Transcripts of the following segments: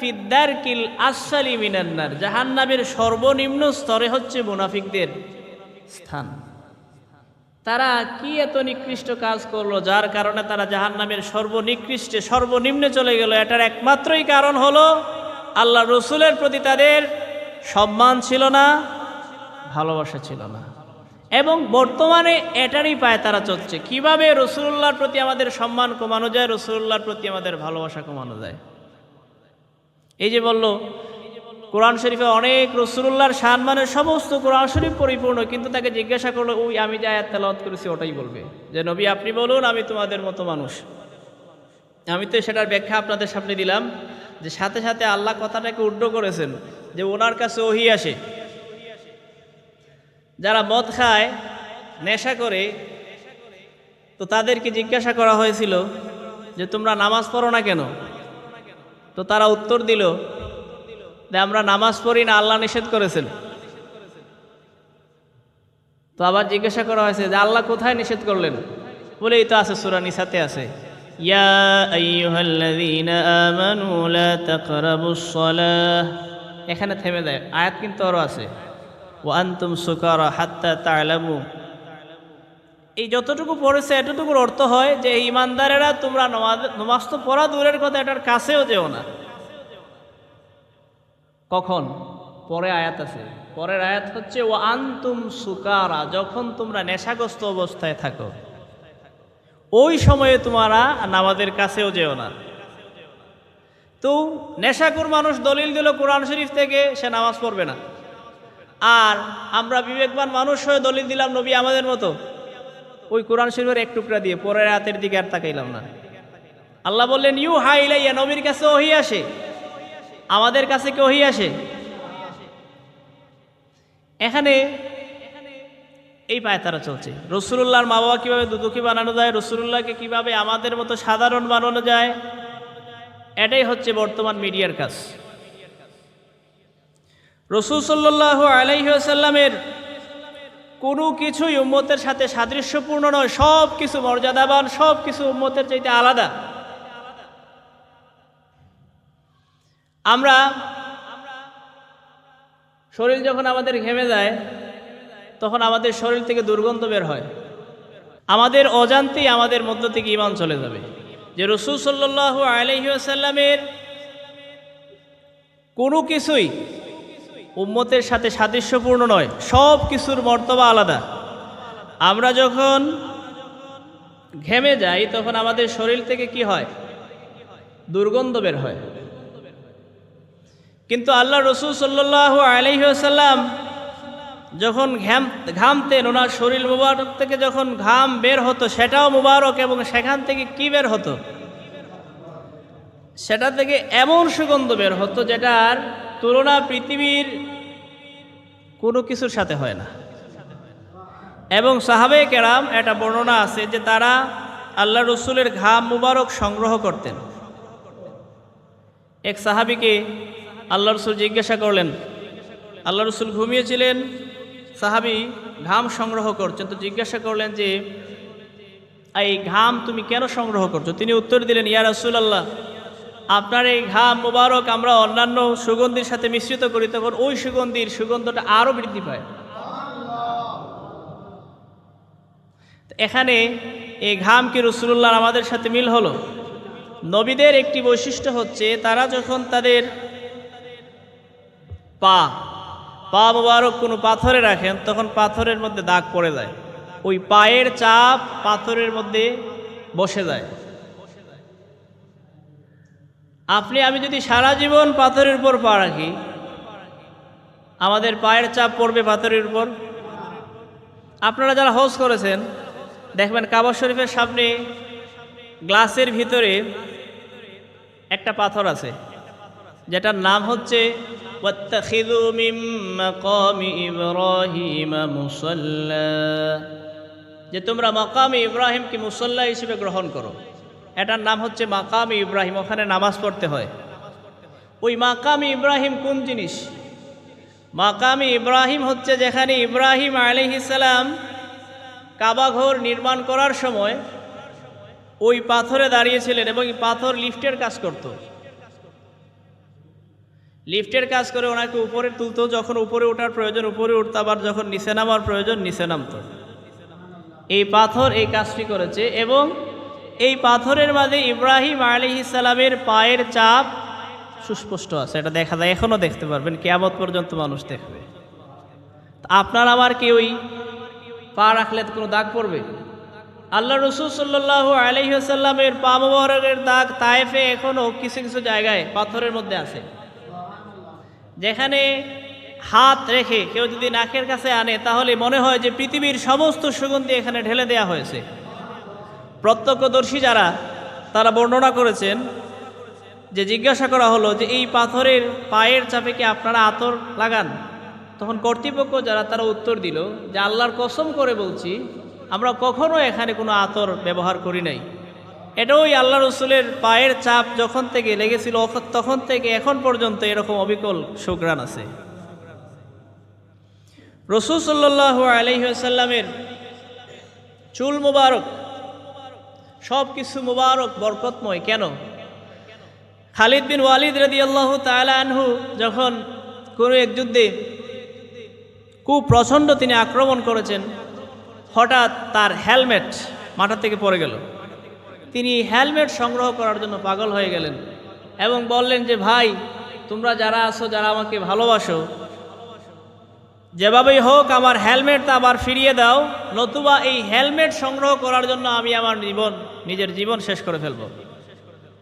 ফিদ্দার কিল আসসালি মিনান্নার জাহান্নামের সর্বনিম্ন স্তরে হচ্ছে মুনাফিকদের স্থান। তারা কি এত নিকৃষ্ট কাজ করল? যার কারণে তারা জাহান্নামের সর্বনিকৃষ্টে, সর্বনিম্নে চলে গেল। এটার একমাত্রই কারণ হলো আল্লাহ রসুলের প্রতি তাদের সম্মান ছিল না, ভালোবাসা ছিল না। এবং বর্তমানে এটারই পায় তারা চলছে। কীভাবে রসুল্লাহর প্রতি আমাদের সম্মান কমানো যায়? রসুল্লাহর প্রতি আমাদের ভালোবাসা কমানো যায়। এই যে বলল, কোরআন শরীফে অনেক রসুল্লাহর সম্মানের সমস্ত কোরআন শরীফ পরিপূর্ণ, কিন্তু তাকে জিজ্ঞাসা করল, ওই আমি যে তেলাওয়াত করেছি ওটাই বলবে? যে, নবী, আপনি বলুন, আমি তোমাদের মতো মানুষ। আমি তো সেটার ব্যাখ্যা আপনাদের সামনে দিলাম, যে সাথে সাথে আল্লাহ কথাটাকে উড্ড করেছেন, যে ওনার কাছে ওহি আসে। যারা মদ খায়, নেশা করে, তো তাদেরকে জিজ্ঞাসা করা হয়েছিল যে, তোমরা নামাজ পড়ো না কেন? তো তারা উত্তর দিল যে আমরা নামাজ পড়ি না, আল্লাহ নিষেধ করেছেন তো আবার জিজ্ঞাসা করা হয়েছে যে আল্লাহ কোথায় নিষেধ করলেন? বলে, এই তো আছে, সুরা নিসাতে আছে। ইয়া এখানে থেমে যায়। আয়াত কিন্তু আরও আছে। ওয়া আনতুম সুকারা হাত্তা তা'লামু এই যতটুকু পড়েছে, এতটুকুর অর্থ হয় যে ইমানদারেরা তোমরা নমাজ নমাজ তো পড়া দূরের কথা, এটার কাছেও যেও না। কখন? পরে আয়াত আছে। পরের আয়াত হচ্ছে ও আন্তুম সুকারা যখন তোমরা নেশাগ্রস্ত অবস্থায় থাকো। ওই সময়ে তোমরা নামাজের কাছেও যেও না। তো নেশাকুর মানুষ দলিল দিল কোরআন শরীফ থেকে, সে নামাজ পড়বে না। আর আমরা বিবেকবান মানুষ হয়ে দলিল দিলাম নবী আমাদের মতো। ওই কোরআন শরীফের এক টুকরা দিয়ে পরের রাতের দিকে আর তাকাইলাম না। আল্লাহ বললেন, ইউ হাই লাইয়া নবীর কাছে ওহি আসে। আমাদের কাছে কি ওহি আসে? এখানে এই পায় তারা চলছে। রসুল্লাহর মা বাবা কীভাবে দুদুখী বানানো যায় রসুল্লাহকে কীভাবে আমাদের মতো সাধারণ বানানো যায়, এটাই হচ্ছে বর্তমান মিডিয়ার কাজ। রসুল সাল্লাহ আলাইসাল্লামের কোনো কিছুই উম্মতের সাথে সাদৃশ্যপূর্ণ নয় সব কিছু মর্যাদাবান সব কিছু উম্মতের চাইতে আলাদা। আমরা শরীর যখন আমাদের ঘেমে যায়, তখন আমাদের শরীর থেকে দুর্গন্ধ বের হয়। আমাদের অজান্তেই আমাদের মধ্য থেকে ইমান চলে যাবে। যে রসুল সাল্লাহ আলহিউসাল্লামের কোনো কিছুই উম্মতের সাথে সাদৃশ্যপূর্ণ নয়, সব কিছুর মর্তবা আলাদা। আমরা যখন ঘেমে যাই, তখন আমাদের শরীর থেকে কি হয়? দুর্গন্ধ বের হয়। কিন্তু আল্লাহ রসুল সাল্লাহ আলহিহাসাল্লাম যখন ঘাম ঘামতেন, ওনার শরীর মুবারক থেকে যখন ঘাম বের হতো, সেটাও মুবারক এবং সেখান থেকে কি বের হতো? সেটা থেকে এমন সুগন্ধ বের হতো যেটার তুলনা পৃথিবীর কোনো কিছুর সাথে হয় না। এবং সাহাবে কেরাম একটা বর্ণনা আছে যে তারা আল্লাহ রসুলের ঘাম মুবারক সংগ্রহ করতেন। এক সাহাবিকে আল্লাহ রসুল জিজ্ঞাসা করলেন, আল্লাহ রসুল ঘুমিয়েছিলেন, সাহাবি ঘাম সংগ্রহ করছেন, তো জিজ্ঞাসা করলেন যে, এই ঘাম তুমি কেন সংগ্রহ করছ? তিনি উত্তর দিলেন, ইয়া রসুল আল্লাহ আপনার এই ঘাম মোবারক আমরা অন্যান্য সুগন্ধির সাথে মিশ্রিত করি, তখন ওই সুগন্ধির সুগন্ধটা আরও বৃদ্ধি পায়। এখানে এই ঘাম কি রসুল্লাহ আমাদের সাথে মিল হলো? নবীদের একটি বৈশিষ্ট্য হচ্ছে, তারা যখন তাদের পা পা মোবারক কোনো পাথরে রাখেন, তখন পাথরের মধ্যে দাগ পড়ে যায়। ওই পায়ের চাপ পাথরের মধ্যে বসে যায়। আপনি, আমি যদি সারা জীবন পাথরের উপর পা রাখি, আমাদের পায়ের চাপ পড়বে পাথরের উপর? আপনারা যারা হজ করেছেন, দেখবেন কাবা শরীফের সামনে গ্লাসের ভিতরে একটা পাথর আছে, যেটার নাম হচ্ছে যে তোমরা মকামি ইব্রাহিমকে মুসল্লা হিসেবে গ্রহণ করো। এটার নাম হচ্ছে মাকামি ইব্রাহিম, ওখানে নামাজ পড়তে হয়। ওই মাকামি ইব্রাহিম কোন জিনিস? মাকামি ইব্রাহিম হচ্ছে যেখানে ইব্রাহিম আলিহিসাল্লাম কাবাঘর নির্মাণ করার সময় ওই পাথরে দাঁড়িয়েছিলেন এবং পাথর লিফটের কাজ করত। লিফটের কাজ করে ওনাকে উপরে তুলতো, যখন উপরে ওঠার প্রয়োজন, উপরে উঠতো আবার যখন নিচে নামার প্রয়োজন, নিচে নামতো। এই পাথর এই কাজটি করেছে এবং এই পাথরের মাঝে ইব্রাহিম আলী ইসালামের পায়ের চাপ সুস্পষ্ট আছে, এটা দেখা যায় এখনও দেখতে পারবেন, কেয়ামত পর্যন্ত মানুষ দেখবে। আপনার আমার কি ওই পা রাখলে কোনো দাগ পড়বে? আল্লাহ রসুল সাল্লাহ আলহিহাসাল্লামের পা মোবারকের দাগ তায়েফে এখনও কিছু কিছু জায়গায় পাথরের মধ্যে আছে। যেখানে হাত রেখে কেউ যদি নাকের কাছে আনে, তাহলে মনে হয় যে পৃথিবীর সমস্ত সুগন্ধি এখানে ঢেলে দেওয়া হয়েছে। প্রত্যক্ষদর্শী যারা, তারা বর্ণনা করেছেন যে জিজ্ঞাসা করা হলো যে এই পাথরের পায়ের চাপে কি আপনারা আতর লাগান? তখন কর্তৃপক্ষ যারা, তারা উত্তর দিল যে আল্লাহর কসম করে বলছি, আমরা কখনো এখানে কোনো আতর ব্যবহার করি নাই। এটা ওই আল্লাহ রসুলের পায়ের চাপ যখন থেকে লেগেছিল, তখন থেকে এখন পর্যন্ত এরকম অবিকল সুগ্রাণ আছে। রসুল সাল্লাহ আলহিহাসাল্লামের চুল মুবারক সব কিছু মুবারক, বরকতময়। কেন? খালিদ বিন ওয়ালিদ রদি আল্লাহ আনহু যখন কোনো এক যুদ্ধে খুব প্রচণ্ড তিনি আক্রমণ করেছেন, হঠাৎ তার হেলমেট মাথা থেকে পড়ে গেল। তিনি হেলমেট সংগ্রহ করার জন্য পাগল হয়ে গেলেন এবং বললেন যে, ভাই, তোমরা যারা আছো, যারা আমাকে ভালোবাসো যেভাবেই হোক, আমার হেলমেটটা আবার ফিরিয়ে দাও, নতুবা এই হেলমেট সংগ্রহ করার জন্য আমি আমার জীবন, নিজের জীবন শেষ করে ফেলব।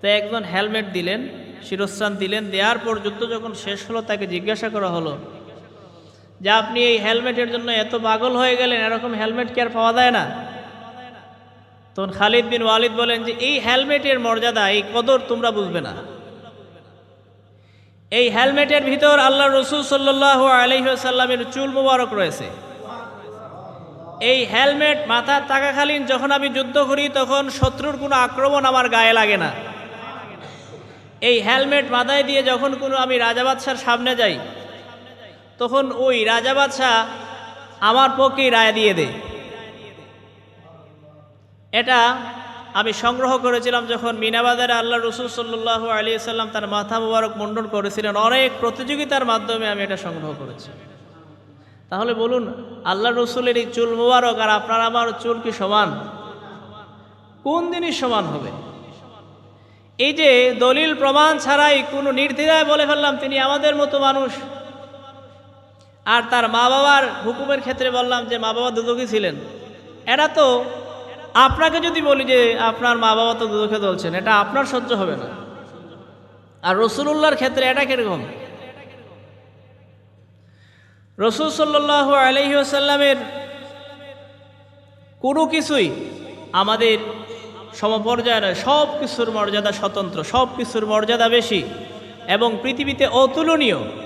তো একজন হেলমেট দিলেন শিরস্থান দিলেন, দেওয়ার পর যুদ্ধ যখন শেষ হলো, তাকে জিজ্ঞাসা করা হলো যে, আপনি এই হেলমেটের জন্য এত পাগল হয়ে গেলেন, এরকম হেলমেট কি আর পাওয়া যায় না? তখন খালিদ বিন ওয়ালিদ বলেন যে, এই হেলমেটের মর্যাদা, এই কদর তোমরা বুঝবে না। এই হেলমেটের ভিতর আল্লাহ রসুল সাল্লাহ আলহিহাসাল্লামের চুল মুবারক রয়েছে। এই হেলমেট মাথার থাকাকালীন যখন আমি যুদ্ধ করি, তখন শত্রুর কোনো আক্রমণ আমার গায়ে লাগে না। এই হেলমেট মাথায় দিয়ে যখন কোনো আমি রাজা বাদশার সামনে যাই, তখন ওই রাজা বাদশাহ আমার পক্ষেই রায় দিয়ে দেয়। এটা আমি সংগ্রহ করেছিলাম যখন মিনাবাজারে আল্লাহ রসুল সাল্লাহ আলী সাল্লাম তার মাথা মুবারক মণ্ডন করেছিলেন। অনেক প্রতিযোগিতার মাধ্যমে আমি এটা সংগ্রহ করেছি। তাহলে বলুন, আল্লাহ রসুলের এই চুল মুবারক আর আপনার আমার চুল কি সমান? কোন দিনই সমান হবে? এই যে দলিল প্রমাণ ছাড়াই কোনো নির্দ্বিধায় বলে ফেললাম, তিনি আমাদের মতো মানুষ। আর তার মা বাবার হুকুমের ক্ষেত্রে বললাম যে মা বাবা দুদকই ছিলেন। এরা তো আপনাকে যদি বলি যে আপনার মা বাবা তো দুদকে চলছেন এটা আপনার সহ্য হবে না। আর রসুল্লাহর ক্ষেত্রে এটা কীরকম? রসুল সাল্লাহ আলহি আসাল্লামের কোনো কিছুই আমাদের সমপর্যায়ে নয় সব কিছুর মর্যাদা স্বতন্ত্র, সব কিছুর মর্যাদা বেশি এবং পৃথিবীতে অতুলনীয়।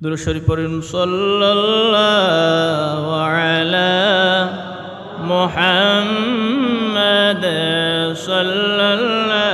দুরুশরী পড়ুন সাল্লাল্লাহু আলা মুহাম্মাদ সাল্লাল্লাহু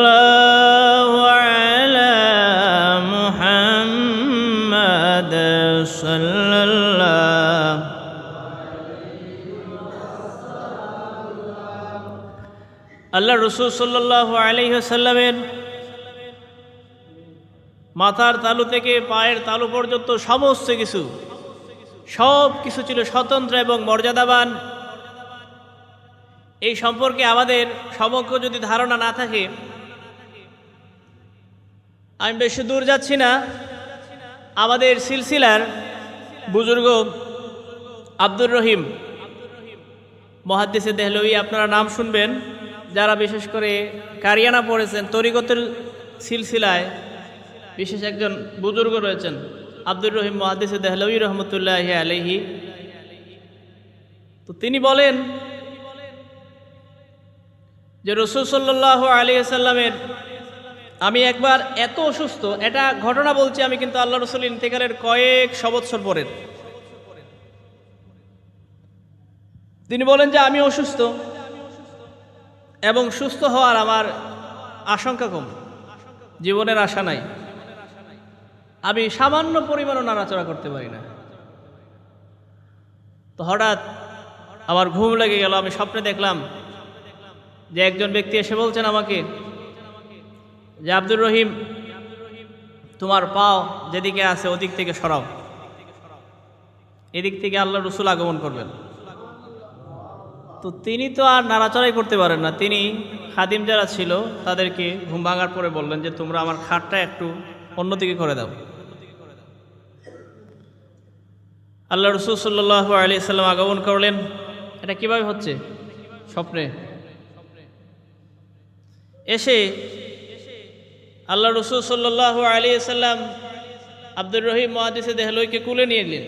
আল্লাহ রসুল সাল্লাহ আলহিহাসাল্লামের মাথার তালু থেকে পায়ের তালু পর্যন্ত সমস্ত কিছু, সব কিছু ছিল স্বতন্ত্র এবং মর্যাদাবান। এই সম্পর্কে আমাদের সমগ্র যদি ধারণা না থাকে, আমি বেশি দূর যাচ্ছি না। আমাদের সিলসিলার বুজুর্গ আব্দুর রহিম মহাদ্দেশে দেহলবি, আপনারা নাম শুনবেন। যারা বিশেষ করে কারিয়ানা পড়েছেন, তরিগতের সিলসিলায় বিশেষ একজন বুজুর্গ রয়েছেন, আব্দুর রহিম মহাদ্দেশে দেহলবি রহমতুল্লাহ আলহি তো তিনি বলেন যে রসুল সাল্লাহ আলী সাল্লামের আমি একবার এত অসুস্থ, এটা ঘটনা বলছি আমি কিন্তু আল্লাহ রসুল ইন্তেকালের কয়েক সবৎসর পরের। তিনি বলেন যে আমি অসুস্থ। এবং সুস্থ হওয়ার আমার আশঙ্কা কম। জীবনের আশা নাই। আমি সামান্য পরিমাণও নাড়াচড়া করতে পারি না। তো হঠাৎ আমার ঘুম লেগে গেল, আমি স্বপ্নে দেখলাম যে একজন ব্যক্তি এসে বলছেন আমাকে যে, আব্দুর রহিম, তোমার পাও যেদিকে আছে ওদিক থেকে সরাও। এদিক থেকে আল্লাহ রসুল আগমন করবেন। তো তিনি তো আর নাড়াচড়াই করতে পারেন না। তিনি খাদিম যারা ছিল, তাদেরকে ঘুম ভাঙার পরে বললেন যে, তোমরা আমার খাটটা একটু অন্যদিকে করে দাও। আল্লাহ রসুল সাল্লাহ আলি সাল্লাম আগমন করলেন। এটা কীভাবে হচ্ছে? স্বপ্নে। এসে আল্লাহ রসুল সাল্লাহ আলী সাল্লাম আব্দুর রহিম মহাদিসে দেহলইকে কুলে নিয়ে নিলেন।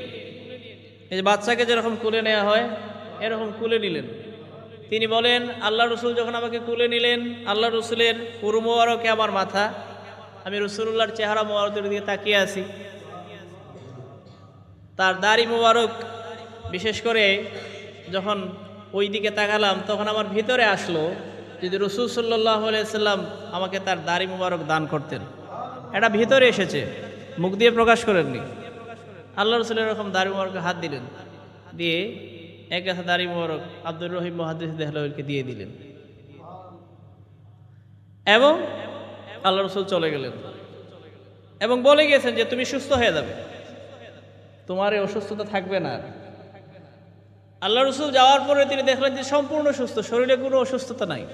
এই যে বাচ্চাকে যেরকম কুলে নেওয়া হয়, এরকম কুলে নিলেন। তিনি বলেন, আল্লাহ রসুল যখন আমাকে কুলে নিলেন, আল্লাহ রসুলের পুরু মোবারকে আমার মাথা। আমি রসুল্লাহর চেহারা মোবারকের দিকে তাকিয়ে আছি। তার দাড়ি মোবারক, বিশেষ করে যখন ওই দিকে তাকালাম, তখন আমার ভিতরে আসলো যদি রসুল সাল্লাহ সাল্লাম আমাকে তার দাড়ি মোবারক দান করতেন। এটা ভিতরে এসেছে, মুখ দিয়ে প্রকাশ করেননি। আল্লাহ রসুল এরকম দাড়ি মোবারকে হাত দিলেন। দিয়ে এক গাছা দাড়ি মোবারক আব্দুর রহিম মহাদিস দেহলকে দিয়ে দিলেন। এবং আল্লাহ রসুল চলে গেলেন। এবং বলে গিয়েছেন যে, তুমি সুস্থ হয়ে যাবে। তোমার এই অসুস্থতা থাকবে না আল্লাহ রসুল যাওয়ার পরে তিনি দেখলেন যে, সম্পূর্ণ সুস্থ। শরীরে কোনো অসুস্থতা নাই।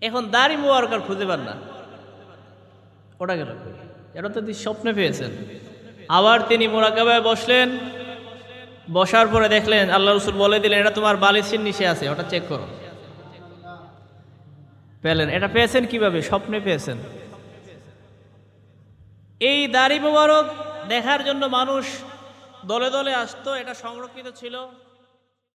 এখন দাড়ি মোবারক আর খুঁজে পান না। ওটা গেল? এটা তো স্বপ্নে পেয়েছেন। আবার তিনি মোরাকাবায় বসলেন। বসার পরে দেখলেন, আল্লাহ রসুল বলে দিলেন, এটা তোমার বালিশের নিচে আছে, ওটা চেক করো। পেলেন। এটা পেয়েছেন কীভাবে? স্বপ্নে পেয়েছেন। এই দাড়ি মোবারক দেখার জন্য মানুষ দলে দলে আসতো, এটা সংরক্ষিত ছিল।